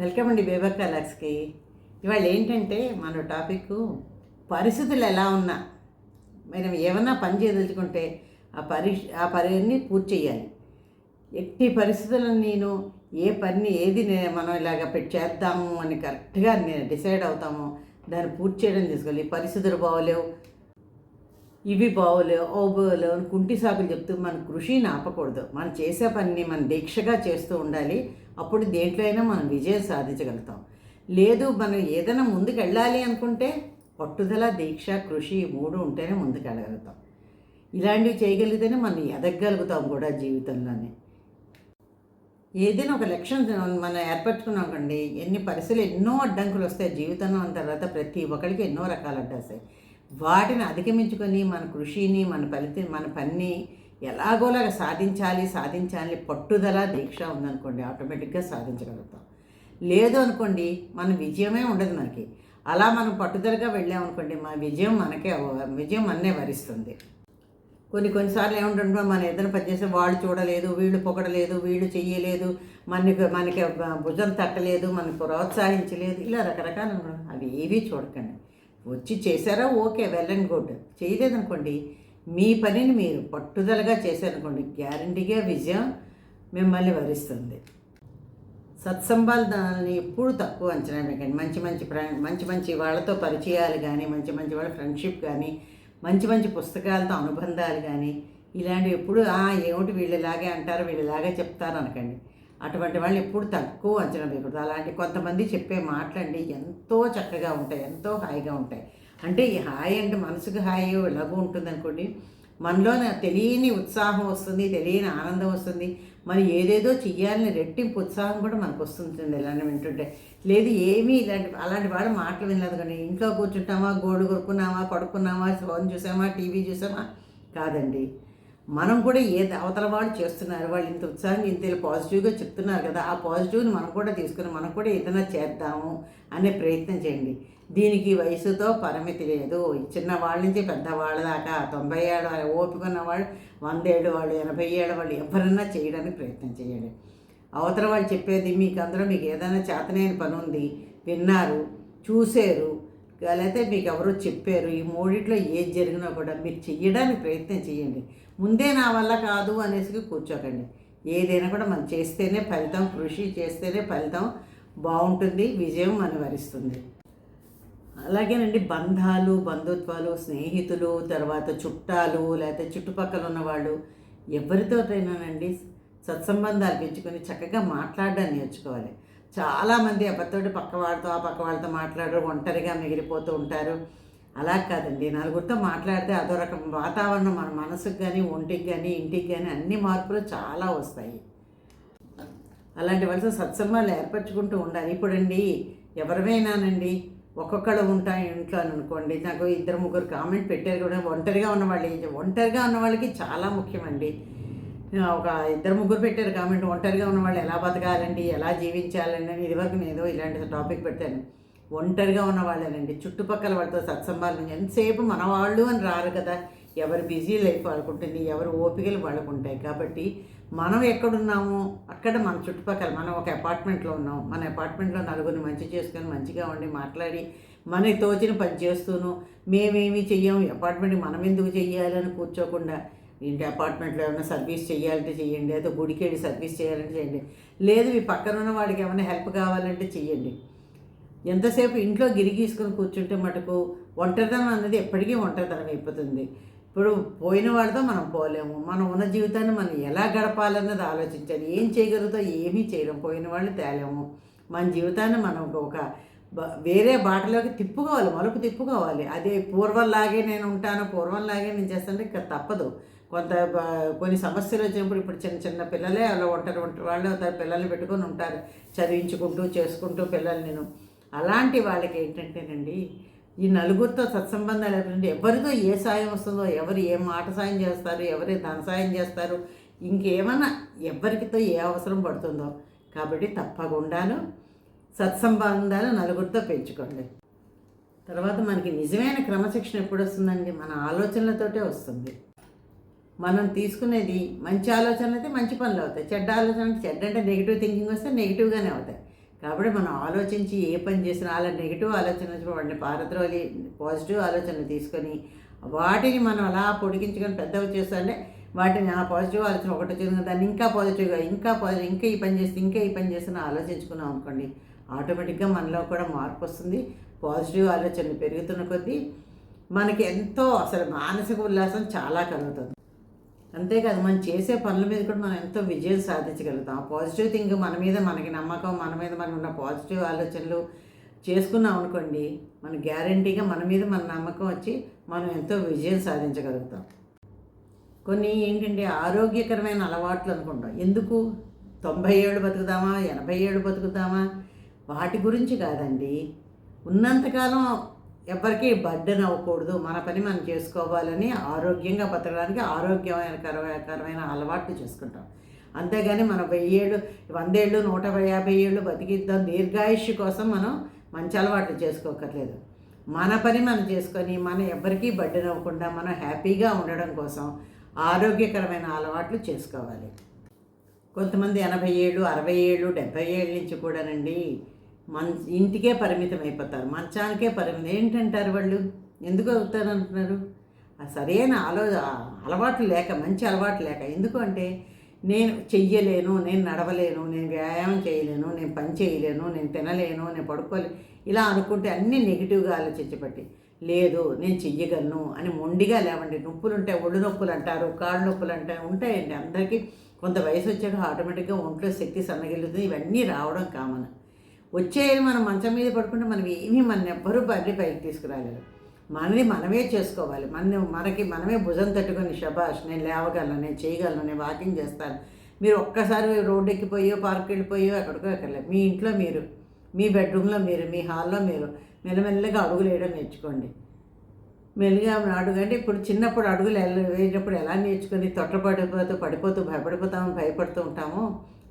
Welcome అండి బేబక్క లాక్స్కి ఇవాళ ఏంటంటే మన టాపిక్ పరిస్థితులు ఎలా ఉన్నా మనం ఏమన్నా పని చేయదలుచుకుంటే ఆ పరి ఆ పనిని పూర్తి చేయాలి. ఎట్టి పరిస్థితులను నేను ఏ పని ఏది మనం ఇలాగ పెట్టి చేద్దాము అని కరెక్ట్గా నేను డిసైడ్ అవుతామో దాన్ని పూర్తి చేయడం తీసుకోవాలి. పరిస్థితులు బాగోలేవు ఇవి బాగోలేవు ఓ బాగోలేవు అని కుంటి సాకులు చెప్తూ మన కృషిని ఆపకూడదు. మనం చేసే పనిని మనం దీక్షగా చేస్తూ ఉండాలి. అప్పుడు దేంట్లో అయినా మనం విజయం సాధించగలుగుతాం. లేదు మనం ఏదైనా ముందుకు వెళ్ళాలి అనుకుంటే పట్టుదల దీక్ష కృషి మూడు ఉంటేనే ముందుకు వెళ్ళగలుగుతాం ఇలాంటివి చేయగలిగితేనే మనం ఎదగలుగుతాం కూడా జీవితంలోనే. ఏదైనా ఒక లక్ష్యం మనం ఏర్పరచుకున్నాం కండి ఎన్ని పరిస్థితులు ఎన్నో అడ్డంకులు వస్తాయి జీవితంలో తర్వాత ప్రతి ఒక్కరికి ఎన్నో రకాల అడ్డాస్తాయి వాటిని అధిగమించుకొని మన కృషిని మన ఫలితం మన పని ఎలాగోలాగా సాధించాలి సాధించాలి పట్టుదల దీక్ష ఉందనుకోండి ఆటోమేటిక్గా సాధించగలుగుతాం. లేదు అనుకోండి మన విజయమే ఉండదు మనకి. అలా మనం పట్టుదలగా వెళ్ళామనుకోండి మన విజయం మనకే విజయం మన్నే వరిస్తుంది. కొన్ని కొన్నిసార్లు ఏముంటుందో మనం ఏదైనా పని చేస్తే వాళ్ళు చూడలేదు వీళ్ళు పొగడలేదు వీళ్ళు చెయ్యలేదు మనకి మనకి భుజం తట్టలేదు మనకు ప్రోత్సహించలేదు ఇలా రకరకాల అవి ఏవీ చూడకండి. వచ్చి చేశారా ఓకే వెల్ అండ్ గుడ్. చేయలేదనుకోండి మీ పనిని మీరు పట్టుదలగా చేశారనుకోండి గ్యారంటీగా విజయం మిమ్మల్ని వరిస్తుంది. సత్సంబంధాలని ఎప్పుడు తక్కువ అంచనా వేయకండి. మంచి మంచి మంచి మంచి వాళ్ళతో పరిచయాలు కానీ మంచి మంచి వాళ్ళ ఫ్రెండ్షిప్ కానీ మంచి మంచి పుస్తకాలతో అనుబంధాలు కానీ ఇలాంటివి ఎప్పుడు "ఆ, ఏమిటి వీళ్ళు ఇలాగే అంటారు వీళ్ళు ఇలాగే చెప్తారు అనకండి. అటువంటి వాళ్ళు ఎప్పుడు తక్కువ అంచనా వేయకూడదు. అలాంటి కొంతమంది చెప్పే మాటలండి ఎంతో చక్కగా ఉంటాయి ఎంతో హాయిగా ఉంటాయి. అంటే ఈ హాయి అంటే మనసుకు హాయి లఘు ఉంటుంది అనుకోండి మనలో తెలియని ఉత్సాహం వస్తుంది తెలియని ఆనందం వస్తుంది. మనం ఏదేదో చెయ్యాలని రెట్టింపు ఉత్సాహం కూడా మనకు వస్తుంటుంది ఇలానే వింటుంటే. లేదు ఏమీ ఇలాంటి అలాంటి వాడు మాటలు వినలేదు కానీ ఇంట్లో కూర్చుంటామా గోడు కొరుకున్నామా పడుకున్నామా ఫోన్ చూసామా టీవీ చూసామా? కాదండి. మనం కూడా ఏ అవతల వాళ్ళు చేస్తున్నారు వాళ్ళు ఇంత ఉత్సాహంగా ఇంత పాజిటివ్గా చెప్తున్నారు కదా ఆ పాజిటివ్ని మనం కూడా తీసుకుని మనం కూడా ఏదైనా చేద్దాము అనే ప్రయత్నం చేయండి. దీనికి వయసుతో పరిమితి లేదు. చిన్న వాళ్ళ నుంచి పెద్దవాళ్ళ దాకా తొంభై ఏళ్ళ వాళ్ళు ఓపిక వాళ్ళు వంద వాళ్ళు ఎనభై ఏళ్ళ వాళ్ళు ఎవరన్నా చేయడానికి ప్రయత్నం చేయండి. అవతల వాళ్ళు చెప్పేది మీకు అందరూ మీకు ఏదైనా చేతనైన పని ఉంది విన్నారు చూశారు లేకపోతే మీకు ఎవరో చెప్పారు ఈ మూడిట్లో ఏది జరిగినా కూడా మీరు చెయ్యడానికి ప్రయత్నం చేయండి. ముందే నా వల్ల కాదు అనేసి కూర్చోకండి. ఏదైనా కూడా మనం చేస్తేనే ఫలితం కృషి చేస్తేనే ఫలితం బాగుంటుంది విజయం మన వరిస్తుంది అలాగేనండి బంధాలు బంధుత్వాలు స్నేహితులు తర్వాత చుట్టాలు లేకపోతే చుట్టుపక్కల ఉన్నవాళ్ళు ఎవరితోటైనానండి సత్సంబంధాలు పెంచుకొని చక్కగా మాట్లాడడాన్ని నేర్చుకోవాలి. చాలామంది ఎవరితోటి పక్క వాళ్ళతో ఆ పక్క వాళ్ళతో మాట్లాడరు ఒంటరిగా మిగిలిపోతూ ఉంటారు. అలా కాదండి నలుగురితో మాట్లాడితే అదో రకం వాతావరణం మన మనసుకు కానీ ఒంటికి కానీ ఇంటికి కానీ అన్ని మార్పులు చాలా వస్తాయి. అలాంటి వాళ్ళతో సత్సంబాలు ఏర్పరచుకుంటూ ఉండాలి. ఇప్పుడండి ఎవరివైనానండి ఒక్కొక్కళ్ళు ఉంటాయి ఇంట్లో అని అనుకోండి. నాకు ఇద్దరు ముగ్గురు కామెంట్ పెట్టారు కూడా ఒంటరిగా ఉన్న వాళ్ళు ఏం ఒంటరిగా ఉన్న వాళ్ళకి చాలా ముఖ్యమండి. ఒక ఇద్దరు ముగ్గురు పెట్టారు కామెంట్ ఒంటరిగా ఉన్న వాళ్ళు ఎలా బతకాలండి ఎలా జీవించాలండి అని ఇదివరకు నేను ఏదో ఇలాంటి టాపిక్ పెట్టాను. ఒంటరిగా ఉన్న వాళ్ళేనండి. చుట్టుపక్కల వాళ్ళతో సత్సంబాలు ఎంతసేపు మన వాళ్ళు అని రారు కదా. ఎవరు బిజీ లైఫ్ వాళ్ళకుంటుంది ఎవరు ఓపికలు వాళ్ళకు ఉంటాయి కాబట్టి మనం ఎక్కడున్నామో అక్కడ మన చుట్టుపక్కల మనం ఒక అపార్ట్మెంట్లో ఉన్నాం. మన అపార్ట్మెంట్లో నలుగురిని మంచి చేసుకొని మంచిగా ఉండి మాట్లాడి మనకి తోచిన పని చేస్తూను మేమేమి చెయ్యం అపార్ట్మెంట్ మనం ఎందుకు చెయ్యాలని కూర్చోకుండా ఇంటి అపార్ట్మెంట్లో ఏమైనా సర్వీస్ చేయాలంటే చేయండి లేదా గుడికి వెళ్ళి సర్వీస్ చేయాలంటే చేయండి లేదు మీ పక్కన ఉన్న వాడికి ఏమైనా హెల్ప్ కావాలంటే చెయ్యండి. ఎంతసేపు ఇంట్లో గిరిగీసుకొని కూర్చుంటే మటుకు ఒంటరితనం అన్నది ఎప్పటికీ ఒంటరితనం అయిపోతుంది. ఇప్పుడు పోయిన వాళ్ళతో మనం పోలేము. మనం ఉన్న జీవితాన్ని మనం ఎలా గడపాలన్నది ఆలోచించాలి. ఏం చేయగలుగుతాం ఏమీ చేయలేం. పోయిన వాళ్ళు తేలేము. మన జీవితాన్ని మనం ఒక వేరే బాటలోకి తిప్పుకోవాలి. మలుపు తిప్పుకోవాలి. అదే పూర్వంలాగే నేను ఉంటాను పూర్వంలాగే నేను చేస్తాను ఇక తప్పదు. కొంత కొన్ని సమస్యలు వచ్చినప్పుడు ఇప్పుడు చిన్న చిన్న పిల్లలే అలా ఒంటరి ఒంటరి వాళ్ళు అవుతారు పిల్లల్ని పెట్టుకొని ఉంటారు. చదివించుకుంటూ చేసుకుంటూ పిల్లల్ని నేను. అలాంటి వాళ్ళకి ఏంటంటేనండి ఈ నలుగురితో సత్సంబంధాలు ఏర్పడి ఎవరితో ఏ సాయం వస్తుందో ఎవరు ఏ మాట సాయం చేస్తారు ఎవరు ధన సాయం చేస్తారు ఇంకేమైనా ఎవరికితో ఏ అవసరం పడుతుందో కాబట్టి తప్పకుండాను సత్సంబంధాలు నలుగురితో పెంచుకోండి. తర్వాత మనకి నిజమైన క్రమశిక్షణ ఎప్పుడు వస్తుందండి మన ఆలోచనలతోటే వస్తుంది. మనం తీసుకునేది మంచి ఆలోచనలు అయితే మంచి పనులు అవుతాయి. చెడ్డ ఆలోచన అంటే చెడ్డ అంటే నెగిటివ్ థింకింగ్ వస్తే నెగిటివ్గానే అవుతాయి. కాబట్టి మనం ఆలోచించి ఏ పని చేసినా అలా నెగిటివ్ ఆలోచన వచ్చినప్పుడు వాటిని పారద్రోలి పాజిటివ్ ఆలోచనలు తీసుకొని వాటిని మనం అలా పొడిగించుకొని పెద్దవి చేస్తుంటే వాటిని ఆ పాజిటివ్ ఆలోచన ఒకటి వచ్చింది దాన్ని ఇంకా పాజిటివ్గా ఇంకా పాజిటివ్ ఇంకా ఈ పని చేస్తే ఇంకా ఈ పని చేస్తున్నా ఆలోచించుకున్నాం అనుకోండి ఆటోమేటిక్గా మనలో కూడా మార్పు వస్తుంది పాజిటివ్ ఆలోచనలు పెరుగుతున్న కొద్దీ మనకి ఎంతో అసలు మానసిక ఉల్లాసం చాలా కలుగుతుంది. అంతేకాదు మనం చేసే పనుల మీద కూడా మనం ఎంతో విజయం సాధించగలుగుతాం. ఆ పాజిటివ్ థింగ్ మన మీద మనకి నమ్మకం మన మీద మనకు ఉన్న పాజిటివ్ ఆలోచనలు చేసుకున్నాం అనుకోండి మన గ్యారంటీగా మన మీద మన నమ్మకం వచ్చి మనం ఎంతో విజయం సాధించగలుగుతాం. కొన్ని ఏంటంటే ఆరోగ్యకరమైన అలవాట్లు అనుకుంటాం. ఎందుకు? తొంభై ఏడు బతుకుదామా ఎనభై ఏడు బతుకుదామా వాటి గురించి కాదండి. ఉన్నంతకాలం ఎవరికి బర్డెన్ అవ్వకూడదు. మన పని మనం చేసుకోవాలని ఆరోగ్యంగా బతకడానికి ఆరోగ్యకరమైన అలవాట్లు చేసుకుంటాం. అంతేగాని మనం వెయ్యేళ్ళు వందేళ్ళు నూట యాభై ఏళ్ళు బతికిద్దాం దీర్ఘాయుష్ కోసం మనం మంచి అలవాట్లు చేసుకోకర్లేదు. మన పని మనం చేసుకొని మనం ఎవరికీ బర్డెన్ అవ్వకుండా మనం హ్యాపీగా ఉండడం కోసం ఆరోగ్యకరమైన అలవాట్లు చేసుకోవాలి. కొంతమంది ఎనభై ఏళ్ళు అరవై ఏళ్ళు డెబ్బై ఏళ్ళ నుంచి కూడానండి మన్ ఇంటికే పరిమితం అయిపోతారు మంచానికే పరిమితం. ఏంటంటారు వాళ్ళు? ఎందుకు అవుతారు అంటున్నారు? సరైన ఆలో అలవాట్లు లేక మంచి అలవాటు లేక ఎందుకంటే నేను చెయ్యలేను నేను నడవలేను నేను వ్యాయామం చేయలేను నేను పని చేయలేను నేను తినలేను నేను పడుకోలేను ఇలా అనుకుంటే అన్నీ నెగిటివ్గా ఆలోచించబట్టి లేదు నేను చెయ్యగలను అని మొండిగా లేవండి. నొప్పులు ఉంటాయి ఒళ్ళు నొప్పులు అంటారు కాళ్ళు నొప్పులు అంటారు ఉంటాయండి అందరికీ. కొంత వయసు వచ్చాక ఆటోమేటిక్గా ఒంట్లో శక్తి సన్నగిలుతుంది ఇవన్నీ రావడం కామన్. వచ్చేది మనం మంచం మీద పడుకుంటే మనం ఏమీ మన ఎవ్వరూ బర్రె పైకి తీసుకురాలేరు మనని మనమే చేసుకోవాలి. మన మనకి మనమే భుజం తట్టుకొని శబాష్ నేను లేవగలను నేను చేయగలను నేను వాకింగ్ చేస్తాను. మీరు ఒక్కసారి రోడ్డు ఎక్కిపోయో పార్క్ వెళ్ళిపోయో ఎక్కడికో ఎక్కర్లేదు. మీ ఇంట్లో మీరు మీ బెడ్రూమ్లో మీరు మీ హాల్లో మీరు మెల్లమెల్లగా అడుగులు వేయడం నేర్చుకోండి. మెల్లిగా అడుగు అంటే ఇప్పుడు చిన్నప్పుడు అడుగులు ఎలా వేసేటప్పుడు ఎలా నేర్చుకుని తొట్టపడిపోతూ పడిపోతూ భయపడిపోతాము భయపడుతూ ఉంటామో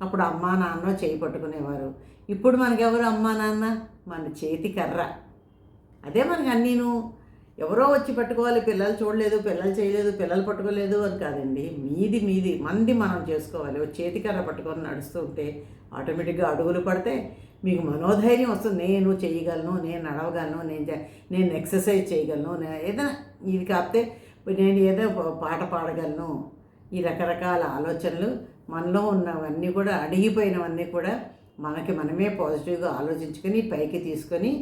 అప్పుడు అమ్మా నాన్న చేయి పట్టుకునేవారు. ఇప్పుడు మనకెవరు అమ్మా నాన్న? మన చేతి కర్ర. అదే మనకి అన్నీను. ఎవరో వచ్చి పట్టుకోవాలి పిల్లలు చూడలేదు పిల్లలు చేయలేదు పిల్లలు పట్టుకోలేదు అని కాదండి. మీది మీది మంది మనం చేసుకోవాలి. ఓ చేతికర్ర పట్టుకొని నడుస్తూ ఉంటే ఆటోమేటిక్గా అడుగులు పడితే మీకు మనోధైర్యం వస్తుంది. నేను చేయగలను నేను నడవగలను నేను చే- నేను ఎక్సర్సైజ్ చేయగలను ఏదైనా ఇది కాకపోతే నేను ఏదో పాట పాడగలను. ఈ రకరకాల ఆలోచనలు మనలో ఉన్నవన్నీ కూడా అడిగిపోయినవన్నీ కూడా మనకి మనమే పాజిటివ్గా ఆలోచించుకొని పైకి తీసుకొని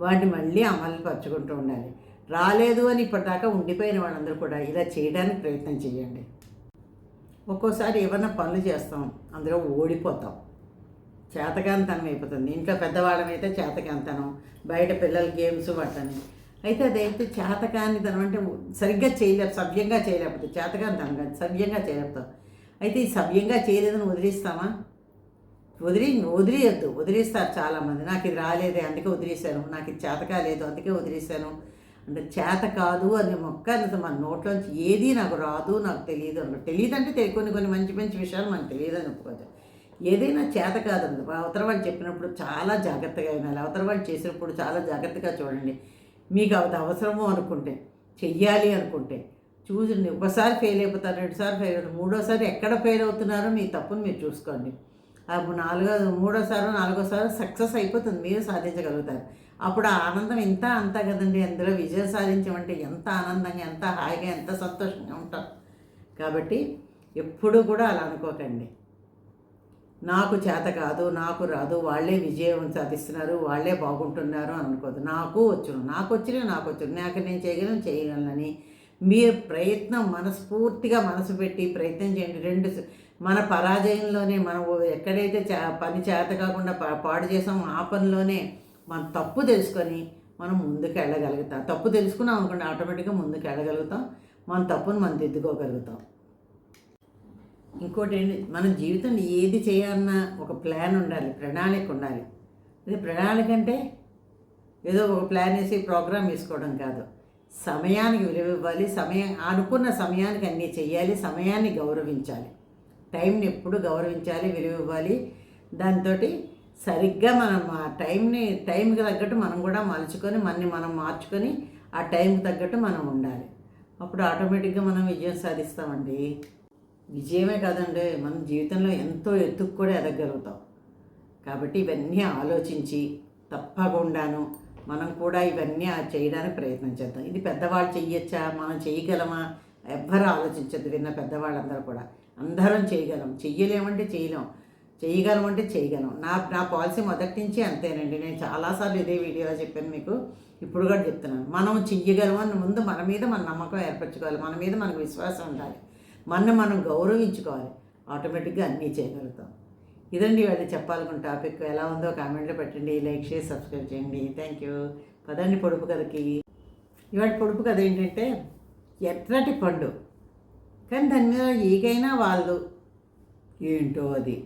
వాటిని మళ్ళీ అమలు పరుచుకుంటూ ఉండాలి. రాలేదు అని ఇప్పటిదాకా ఉండిపోయిన వాళ్ళందరూ కూడా ఇలా చేయడానికి ప్రయత్నం చేయండి. ఒక్కోసారి ఏమన్నా పనులు చేస్తాం అందులో ఓడిపోతాం. చేతకాంతనం అయిపోతుంది. ఇంట్లో పెద్దవాళ్ళమైతే చేతకాంతనం బయట పిల్లల గేమ్స్ వాటని. అయితే అదైతే చేతకానితనం అంటే సరిగ్గా చేయలేక సవ్యంగా చేయలేకపోతే. చేతకాంతనం కాదు సవ్యంగా చేయలేపుతాం అయితే ఈ సవ్యంగా చేయలేదని వదిలిస్తామా? వదిలి వదిలేయద్దు. వదిలేస్తారు చాలామంది. నాకు ఇది రాలేదే అందుకే వదిలేశాను. నాకు ఇది చేత కాలేదు అందుకే వదిలేశాను. అంటే చేత కాదు అని మొక్క అనేది మన నోట్లోంచి ఏది నాకు రాదు నాకు తెలియదు అన్నమాట తెలియదు అంటే కొన్ని కొన్ని మంచి మంచి విషయాలు మనకు తెలియదు అని ఒప్పుకోవచ్చు ఏదైనా చేత కాదు అవతల వాళ్ళు చెప్పినప్పుడు చాలా జాగ్రత్తగా వినాలి. అవతల వాళ్ళు చేసినప్పుడు చాలా జాగ్రత్తగా చూడండి. మీకు అది అవసరము అనుకుంటే చెయ్యాలి అనుకుంటే చూసండి ఒకసారి ఫెయిల్ అయిపోతారు రెండుసార్లు ఫెయిల్ అవుతారు మూడోసారి ఎక్కడ ఫెయిల్ అవుతున్నారో మీ తప్పును మీరు చూసుకోండి. అప్పుడు నాలుగో మూడోసారి నాలుగోసారి సక్సెస్ అయిపోతుంది. మీరు సాధించగలుగుతారు. అప్పుడు ఆ ఆనందం ఇంత అంతా కదండి. అందులో విజయం సాధించమంటే ఎంత ఆనందంగా ఎంత హాయిగా ఎంత సంతోషంగా ఉంటాం. కాబట్టి ఎప్పుడూ కూడా అలా అనుకోకండి. నాకు చేత కాదు నాకు రాదు వాళ్ళే విజయం సాధిస్తున్నారు వాళ్ళే బాగుంటున్నారు అని అనుకోదు నాకు వచ్చును నాకు వచ్చిన నాకు వచ్చును. నాకు నేను చేయగలను చేయగలనని. మీరు ప్రయత్నం మనస్ఫూర్తిగా మనసు పెట్టి ప్రయత్నం చేయండి. రెండు మన పరాజయంలోనే మనం ఎక్కడైతే చే పని చేత కాకుండా పా- పాడు చేసామో ఆ పనిలోనే మన తప్పు తెలుసుకొని మనం ముందుకు వెళ్ళగలుగుతాం. తప్పు తెలుసుకున్నాం అనుకోండి ఆటోమేటిక్గా ముందుకు వెళ్ళగలుగుతాం. మన తప్పును మనం దిద్దుకోగలుగుతాం. ఇంకోటి ఏంటి? మన జీవితంలో ఏది చేయాలన్నా ఒక ప్లాన్ ఉండాలి ప్రణాళిక ఉండాలి. ఇది ప్రణాళిక అంటే ఏదో ఒక ప్లాన్ వేసి ప్రోగ్రామ్ వేసుకోవడం కాదు. సమయానికి విలువ ఇవ్వాలి సమయం అనుకున్న సమయానికి అన్నీ చేయాలి సమయాన్ని గౌరవించాలి. టైంని ఎప్పుడు గౌరవించాలి విలువ ఇవ్వాలి దాంతో సరిగ్గా మనం ఆ టైంని టైంకి తగ్గట్టు మనం కూడా మలుచుకొని మనని మనం మార్చుకొని ఆ టైంకి తగ్గట్టు మనం ఉండాలి. అప్పుడు ఆటోమేటిక్గా మనం విజయం సాధిస్తామండి. విజయమే కాదండి మన జీవితంలో ఎంతో ఎత్తుకు కూడా ఎదగలుగుతాం. కాబట్టి ఇవన్నీ ఆలోచించి తప్పకుండాను మనం కూడా ఇవన్నీ చేయడానికి ప్రయత్నం చేద్దాం. ఇది పెద్దవాళ్ళు చెయ్యొచ్చా? మనం చేయగలమా? ఎవ్వరు ఆలోచించద్దు విన్న పెద్దవాళ్ళందరూ కూడా. అందరం చేయగలం. చెయ్యలేమంటే చేయలేం చేయగలం అంటే చేయగలం నా నా పాలసీ మొదటి నుంచి అంతేనండి. నేను చాలాసార్లు ఇదే వీడియోలో చెప్పాను మీకు. ఇప్పుడు కూడా చెప్తున్నాను. మనం చెయ్యగలం అని ముందు మన మీద మన నమ్మకం ఏర్పరచుకోవాలి. మన మీద మనకు విశ్వాసం ఉండాలి. మన మనం గౌరవించుకోవాలి. ఆటోమేటిక్గా అన్నీ చేయగలుగుతాం. ఇదండి వాళ్ళు చెప్పాలనుకున్న టాపిక్. ఎలా ఉందో కామెంట్లో పెట్టండి. లైక్ చేసి సబ్స్క్రైబ్ చేయండి. Thank you. పదండి పొడుపు కథకి. ఇవాటి పొడుపు కథ ఏంటంటే ఎర్రటి పండు. కానీ దాని మీద ఈగైనా వాళ్ళు. ఏంటో అది?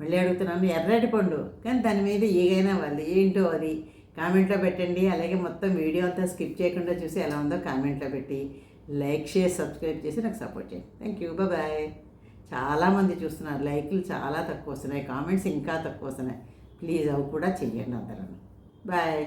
మళ్ళీ అడుగుతున్నాను ఎర్రటి పండు. కానీ దాని మీద ఈగైనా వాళ్ళు. ఏంటో అది? కామెంట్లో పెట్టండి. అలాగే మొత్తం వీడియో అంతా స్కిప్ చేయకుండా చూసి ఎలా ఉందో కామెంట్లో పెట్టి లైక్ షేర్ సబ్స్క్రైబ్ చేసి నాకు సపోర్ట్ చేయండి. థ్యాంక్ యూ బాయ్ చాలామంది చూస్తున్నారు. లైక్లు చాలా తక్కువ వస్తున్నాయి. కామెంట్స్ ఇంకా తక్కువ వస్తున్నాయి. ప్లీజ్ అవి కూడా చెయ్యండి అందరూ. బాయ్